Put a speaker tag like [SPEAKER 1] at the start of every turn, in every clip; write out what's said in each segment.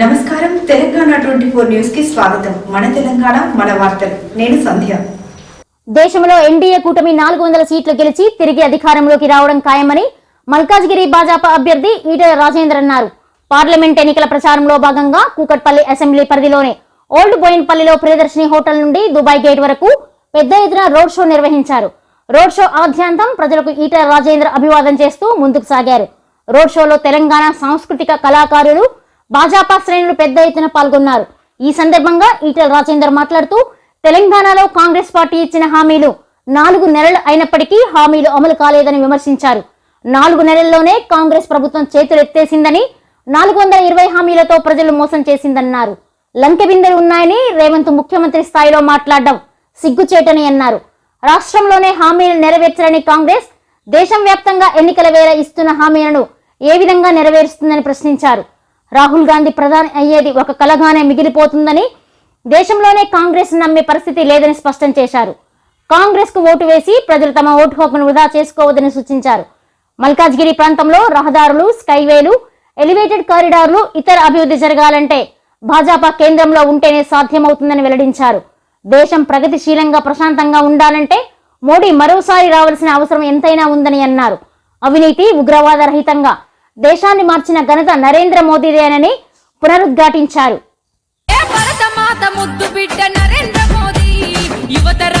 [SPEAKER 1] నమస్కారం. Telangana twenty four న్యూస్కి స్వాగతం. మన తెలంగాణ మన వార్తలు. నేను సంధ్య.
[SPEAKER 2] దేశంలో ఎన్డీఏ కూటమి నాలుగు వందల సీట్లు గెలిచి తిరిగి అధికారంలోకి రావడం ఖాయమని మల్కాజ్గిరి భాజపా అభ్యర్థి ఈటల రాజేందర్ అన్నారు. పార్లమెంట్ ఎన్నికల ప్రచారంలో భాగంగా కూకట్పల్లి అసెంబ్లీ పరిధిలోని ఓల్డ్ బోయిన్పల్లిలో ప్రియదర్శిని హోటల్ నుండి దుబాయ్ గేట్ వరకు పెద్ద ఎత్తున రోడ్ షో నిర్వహించారు. రోడ్ షో ఆద్యాంతం ప్రజలకు ఈటల రాజేంద్ర అభివాదం చేస్తూ ముందుకు సాగారు. రోడ్ షోలో తెలంగాణ సాంస్కృతిక కళాకారులు భాజపా శ్రేణులు పెద్ద ఎత్తున పాల్గొన్నారు. ఈ సందర్భంగా ఈటల రాజేందర్ మాట్లాడుతూ తెలంగాణలో కాంగ్రెస్ పార్టీ ఇచ్చిన హామీలు నాలుగు నెలలు అయినప్పటికీ హామీలు అమలు కాలేదని విమర్శించారు. నాలుగు నెలల్లోనే కాంగ్రెస్ ప్రభుత్వం చేతులెత్తేసిందని నాలుగు వందల ఇరవై హామీలతో ప్రజలు మోసం చేసిందన్నారు. లంకె బిందెలు ఉన్నాయని రేవంత్ ముఖ్యమంత్రి స్థాయిలో మాట్లాడడం సిగ్గుచేటని అన్నారు. రాష్ట్రంలోనే హామీలు నెరవేర్చని కాంగ్రెస్ దేశం వ్యాప్తంగా ఎన్నికల వేళ ఇస్తున్న హామీలను ఏ విధంగా నెరవేరుస్తుందని ప్రశ్నించారు. రాహుల్ గాంధీ ప్రధాని అయ్యేది ఒక కలగానే మిగిలిపోతుందని దేశంలోనే కాంగ్రెస్ నమ్మే పరిస్థితి లేదని స్పష్టం చేశారు. కాంగ్రెస్కు ఓటు వేసి ప్రజలు తమ ఓటు హక్కును వృధా చేసుకోవద్దని సూచించారు. మల్కాజ్గిరి ప్రాంతంలో రహదారులు స్కైవేలు ఎలివేటెడ్ కారిడార్లు ఇతర అభివృద్ధి జరగాలంటే భాజపా కేంద్రంలో ఉంటేనే సాధ్యమవుతుందని వెల్లడించారు. దేశం ప్రగతిశీలంగా ప్రశాంతంగా ఉండాలంటే మోడీ మరోసారి రావాల్సిన అవసరం ఎంతైనా ఉందని అన్నారు. అవినీతి ఉగ్రవాద రహితంగా దేశాన్ని మార్చిన ఘనత నరేంద్ర మోదీదేనని పునరుద్ఘాటించారు.
[SPEAKER 3] భారత భరతమాత ముద్దు బిడ్డ నరేంద్ర మోదీ యువతరమే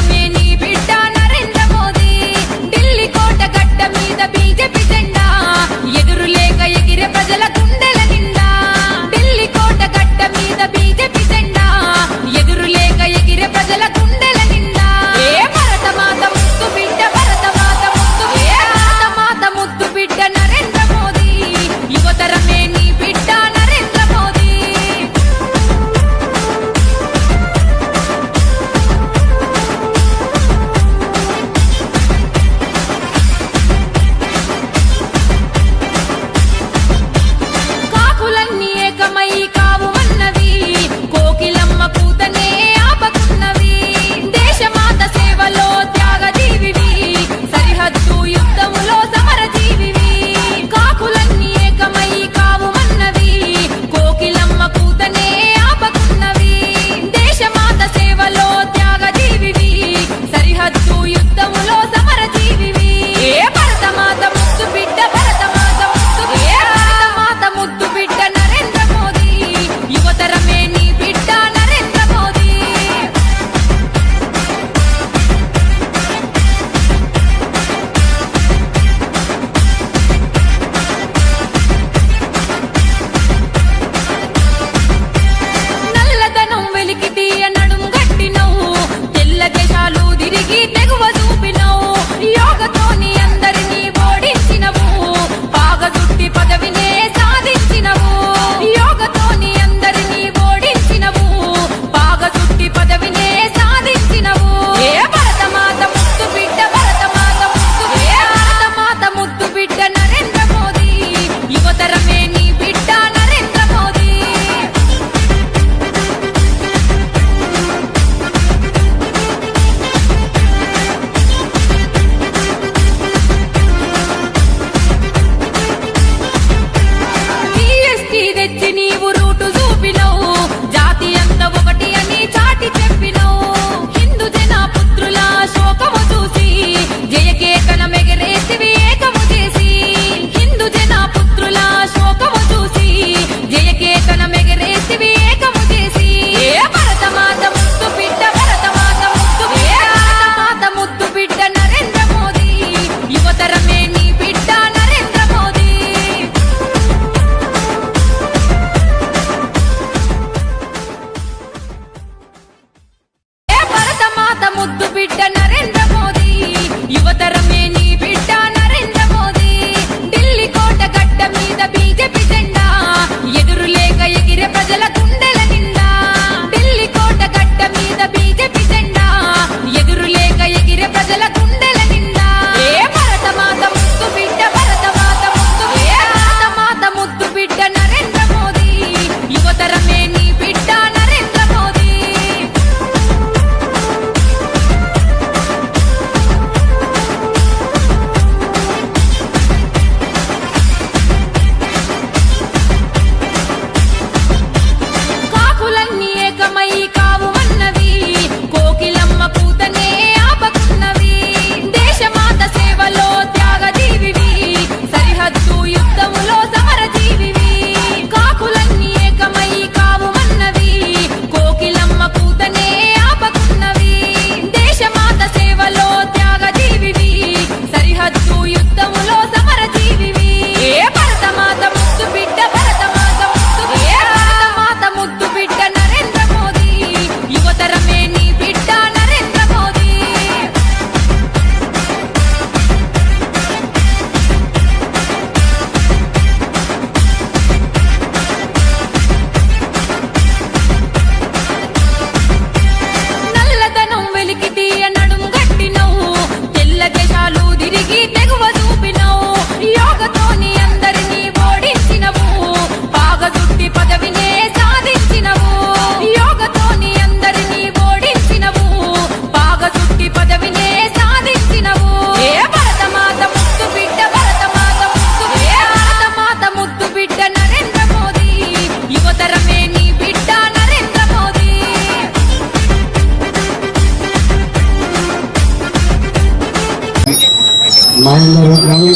[SPEAKER 4] మహేందర్ గారు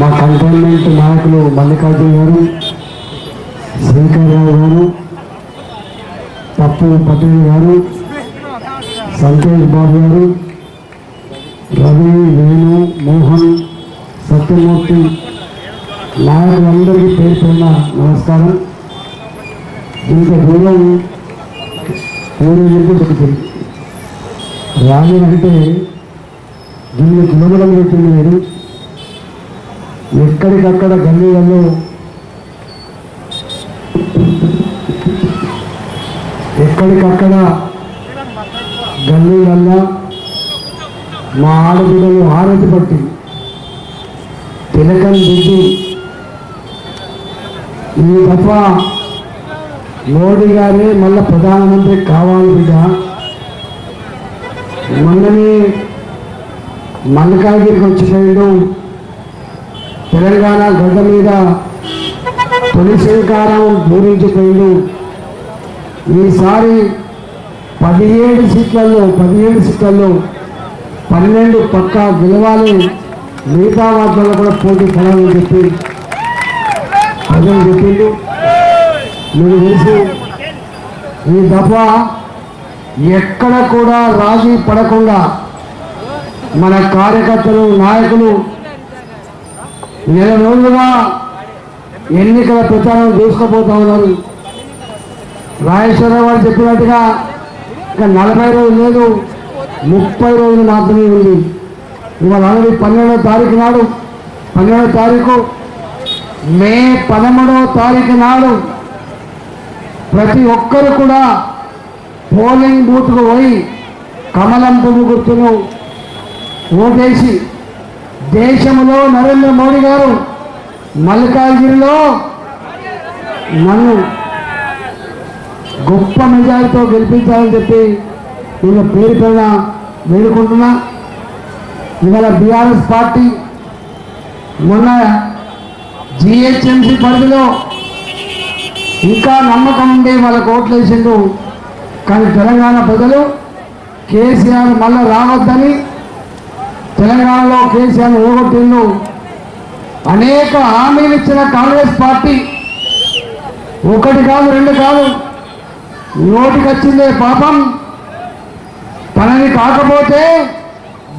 [SPEAKER 4] మా కంటైన్మెంట్ నాయకులు మల్లికార్జున గారు శ్రీకర్రావు గారు పప్పు పటేల్ గారు సంతోష్ బాబు గారు రవి వేణు మోహన్ సత్యమూర్తి నాయకులందరికీ పేరు పేరున నమస్కారం. ఇంత దూరం ఊరేగింపు దొరుకుతుంది రాజు అంటే దీన్ని కిలోమీటర్లు పెట్టింది మీరు? ఎక్కడికక్కడ గల్లీలలో ఎక్కడికక్కడ గల్లీలల్లా మా ఆడపిల్లలు ఆరతి పట్టి తిలకం దిద్ది ఈ తప్ప మోడీ గారే మళ్ళా ప్రధానమంత్రి కావాలి బిడ్డ. మొన్ననే మల్లికార్జునకి వచ్చిపోయాడు తెలంగాణ గడ్డ మీద తొలి శంకారం పూరించిపోయాడు ఈసారి పదిహేడు సీట్లలో పదిహేడు సీట్లలో పన్నెండు పక్క గెలవాలి. మిగతా వాటిలో కూడా పోటీ పడాలని చెప్పి ప్రజలు చెప్పిండు మీకు తెలిసి ఈ దఫా ఎక్కడ కూడా రాజీ పడకుండా మన కార్యకర్తలు నాయకులు నెల రోజులుగా ఎన్నికల ప్రచారం దూసుకుపోతా ఉన్నారు. రాజేశ్వరరావు గారు చెప్పినట్టుగా ఇక నలభై రోజులు లేదు ముప్పై రోజులు మాత్రమే ఉంది. ఇవాళ ఆల్రెడీ పన్నెండో తారీఖు నాడు పన్నెండో తారీఖు మే పదమూడవ తారీఖు నాడు ప్రతి ఒక్కరు కూడా పోలింగ్ బూత్కు పోయి కమలం పువ్వు గుర్తును ఓటేసి దేశంలో నరేంద్ర మోడీ గారు మల్లికార్జునలో నన్ను గొప్ప మెజారిటీతో గెలిపించాలని చెప్పి నేను పేరు పైన వేడుకుంటున్నా. ఇవాళ బీఆర్ఎస్ పార్టీ మొన్న జిహెచ్ఎంసీ పరిధిలో ఇంకా నమ్మకం ఉండి వాళ్ళకు ఓట్లు వేసిండు. కానీ తెలంగాణ ప్రజలు కేసీఆర్ మళ్ళీ రావద్దని తెలంగాణలో కేసీఆర్ ఓగొట్టిండు. అనేక హామీలు ఇచ్చిన కాంగ్రెస్ పార్టీ. ఒకటి కాదు రెండు కాదు. నోటికొచ్చిందే పాపం. తనని కాకపోతే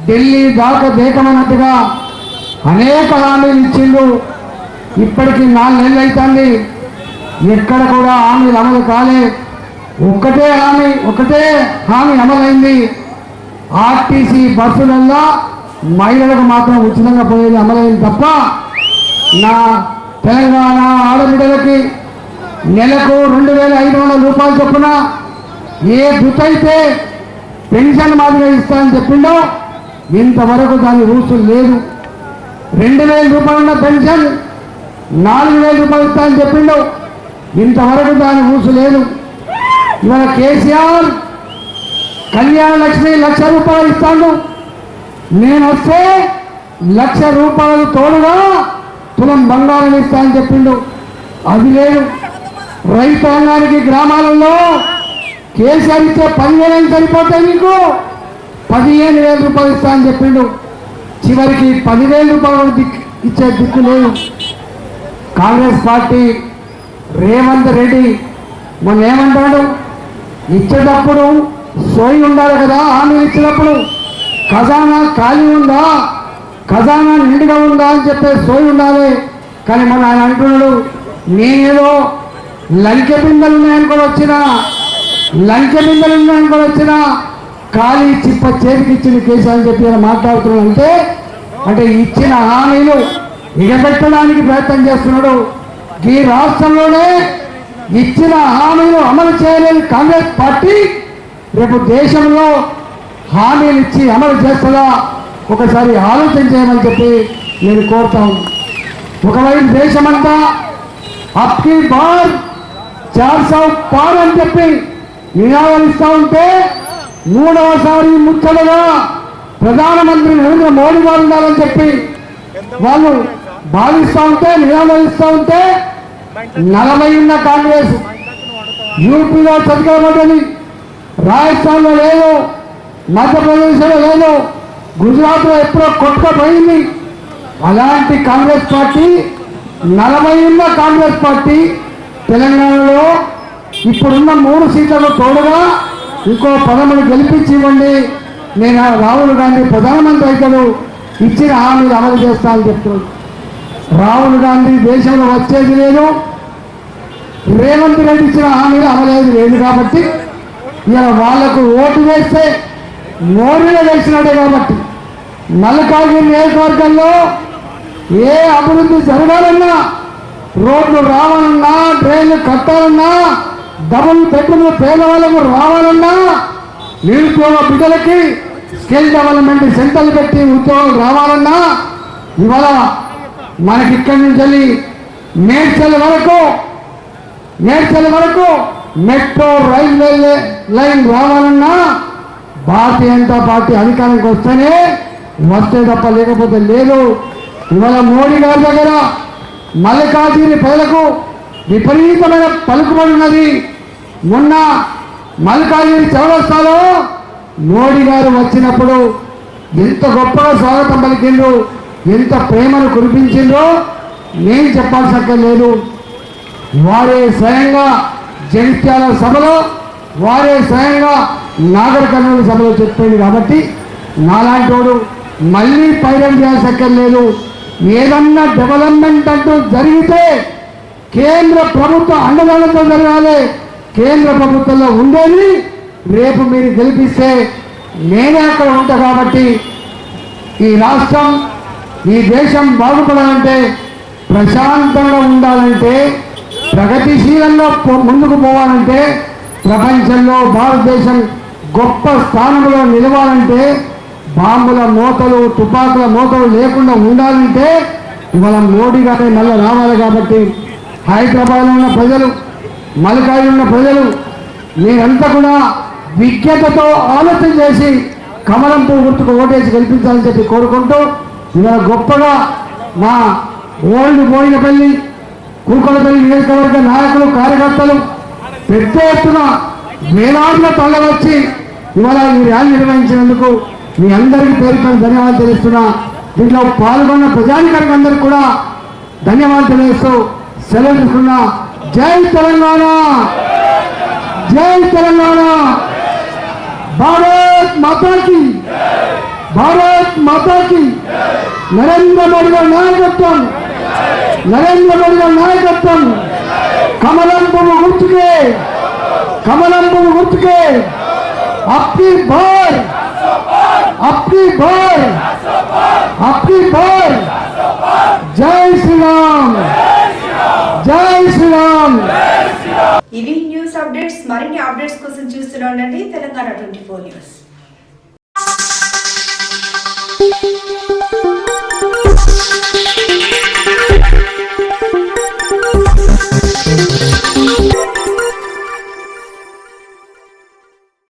[SPEAKER 4] ఢిల్లీ దాకా దేకమన్నట్టుగా అనేక హామీలు ఇచ్చిండు. ఇప్పటికి నాలుగేళ్ళు అవుతుంది ఎక్కడ కూడా హామీలు అమలు కాలే. ఒక్కటే హామీ ఒకటే హామీ అమలైంది. ఆర్టీసీ బస్సులల్లో మహిళలకు మాత్రం ఉచితంగా పోయేది అమలైంది తప్ప నా తెలంగాణ ఆడబిడ్డలకి నెలకు రెండు వేల ఐదు వందల రూపాయలు చొప్పున ఏ బుతైతే పెన్షన్ మాదిరిగా ఇస్తానని చెప్పిండో ఇంతవరకు దాని రూల్స్ లేదు. రెండు వేల రూపాయలు ఉన్న పెన్షన్ నాలుగు వేల రూపాయలు ఇస్తానని చెప్పిండు ఇంతవరకు దాని రూల్స్ లేదు. ఇవాళ కేసీఆర్ కళ్యాణ లక్ష్మి లక్ష రూపాయలు ఇస్తాను నేను వస్తే లక్ష రూపాయలు తోడుగా తులం బంగారం ఇస్తానని చెప్పిండు. అది లేదు. రైతాంగానికి గ్రామాలలో కేసీఆర్ ఇచ్చే పదివేలు సరిపోతాయి నీకు? పదిహేను వేల రూపాయలు ఇస్తా అని చెప్పిండు. చివరికి పదివేల రూపాయలు దిక్ ఇచ్చే దిక్కు లేదు. కాంగ్రెస్ పార్టీ రేవంత్ రెడ్డి మొన్న ఏమంటాడు ఇచ్చేటప్పుడు సోయి ఉండాలి కదా హామీలు ఇచ్చినప్పుడు. ఖజానా ఖాళీ ఉందా? ఖజానా నిండుగా ఉందా అని చెప్పే సోయి ఉండాలి. కానీ మన ఆయన అంటున్నాడు నేనేదో లంకె బిందెలు ఉన్నాయని కూడా వచ్చిన లంకె బిందెలు ఉన్నాయని కూడా వచ్చిన ఖాళీ చిప్ప చేతికి ఇచ్చిన కేసు అని చెప్పి ఆయన మాట్లాడుతున్నాడు. అంటే అంటే ఇచ్చిన హామీలు ఎగబెట్టడానికి ప్రయత్నం చేస్తున్నాడు. ఈ రాష్ట్రంలోనే ఇచ్చిన హామీలు అమలు చేయలేని కాంగ్రెస్ పార్టీ రేపు దేశంలో హామీలు ఇచ్చి అమలు చేస్తుందా? ఒకసారి ఆలోచన చేయమని చెప్పి నేను కోరుతాను. ఒకవైపు దేశమంతా అప్కి బార్ చార్ సౌ పార్ అని చెప్పి నినాదాలు ఇస్తా ఉంటే మూడవసారి ముచ్చటగా ప్రధానమంత్రి నరేంద్ర మోడీ గారు ఉండాలని చెప్పి వాళ్ళు భావిస్తూ ఉంటే నినాదాలు ఇస్తూ ఉంటే నలభై ఉన్న కాంగ్రెస్ యూపీలో చదివబడ్డది రాజస్థాన్లో లేదు మధ్యప్రదేశ్లో లేదు గుజరాత్లో ఎప్పుడో కొట్టుకపోయింది. అలాంటి కాంగ్రెస్ పార్టీ నలభై ఉన్న కాంగ్రెస్ పార్టీ తెలంగాణలో ఇప్పుడున్న మూడు సీట్లకు తోడుగా ఇంకో పదమూడు గెలిపించి ఇవ్వండి నేను రాహుల్ గాంధీ ప్రధానమంత్రి అవుతాడు ఇచ్చిన హామీలు అమలు చేస్తా అని చెప్తున్నాడు రాహుల్ గాంధీ దేశంలో వచ్చేది లేదు. రేవంత్ రెడ్డి ఇచ్చిన హామీలు అమలేదు లేదు కాబట్టి ఇలా వాళ్ళకు ఓటు వేస్తే మోడీలో వేసినట్టే కాబట్టి మల్కాగిరి నియోజకవర్గంలో ఏ అభివృద్ధి జరగాలన్నా రోడ్లు రావాలన్నా డ్రైన్లు కట్టాలన్నా డబుల్ బెడ్రూమ్ పేదవాళ్ళకు రావాలన్నా నిరుద్యోగ బిడ్డలకి స్కిల్ డెవలప్మెంట్ సెంటర్లు పెట్టి ఉద్యోగాలు రావాలన్నా ఇవాళ మనకి ఇక్కడి నుంచి వెళ్ళి మేడ్చల్ వరకు మేడ్చల్ వరకు మెట్రో రైల్వే లైన్ రావాలన్నా భారతీయ జనతా పార్టీ అధికారానికి వస్తేనే వస్తే తప్ప లేకపోతే లేదు. ఇవాళ మోడీ గారి దగ్గర మల్లికార్జుని ప్రజలకు విపరీతమైన పలుకుబడి ఉన్నది. మొన్న మల్లికార్జుని చౌరస్తాలో మోడీ గారు వచ్చినప్పుడు ఎంత గొప్పగా స్వాగతం పలికిండ్రు ఎంత ప్రేమను కురిపించిండ్రో నేను చెప్పాల్సి లేదు. వారే స్వయంగా జగిత్యాల సభలో వారే స్వయంగా నాగర్ కర్నూలు సభలో చెప్పింది కాబట్టి నాలాంటి వాడు మళ్ళీ పైరం చేసక్కర్లేదు ఏదన్నా డెవలప్మెంట్ అంటూ జరిగితే కేంద్ర ప్రభుత్వ అండదండతో జరగాలి. కేంద్ర ప్రభుత్వంలో ఉండేది రేపు మీరు గెలిపిస్తే నేనే అక్కడ ఉంటా కాబట్టి ఈ రాష్ట్రం ఈ దేశం బాగుపడాలంటే ప్రశాంతంగా ఉండాలంటే ప్రగతిశీలంగా ముందుకు పోవాలంటే ప్రపంచంలో భారతదేశం గొప్ప స్థానంలో నిలవాలంటే బాంబుల మోతలు తుపాకుల మోతలు లేకుండా ఉండాలంటే ఇవాళ మోడీ గారి మళ్ళీ రావాలి కాబట్టి హైదరాబాద్లో ఉన్న ప్రజలు మలకాయి ఉన్న ప్రజలు మీరంతా కూడా విజ్ఞతతో ఆలోచన చేసి కమలం పువ్వు గుర్తుకు ఓటేసి గెలిపించాలని చెప్పి కోరుకుంటూ ఇవాళ గొప్పగా మా ఓల్డ్ బోయినపల్లి కూకలపల్లి నియోజకవర్గ నాయకులు కార్యకర్తలు పెద్ద ఎత్తున వేలాదిలో తరలివచ్చి ఇవాళ ఈ ర్యాలీ నిర్వహించినందుకు మీ అందరికీ పేరుకొని ధన్యవాదాలు తెలుస్తున్నా. దీంట్లో పాల్గొన్న ప్రజానికానికి అందరికీ కూడా ధన్యవాదాలు తెలియజేస్తూ సెలవు తీసుకున్నా. జై తెలంగాణ! జై తెలంగాణ! భారత్ మాతాకి! భారత్ మాతాకి! నరేంద్ర మోడీ గారి నాయకత్వం! నరేంద్ర మోడీ గారి నాయకత్వం! కమలం పువ్వు గుర్తుకే! కమలం పువ్వు గుర్తుకే! అప్కి భార్ అప్కి భార్ అప్కి భార్ జై శ్రీరామ్ జై శ్రీరామ్
[SPEAKER 1] ఇవి న్యూస్ అప్డేట్స్ మరిన్ని అప్డేట్స్ కోసం చూస్తూనే ఉండండి. Telangana twenty four news.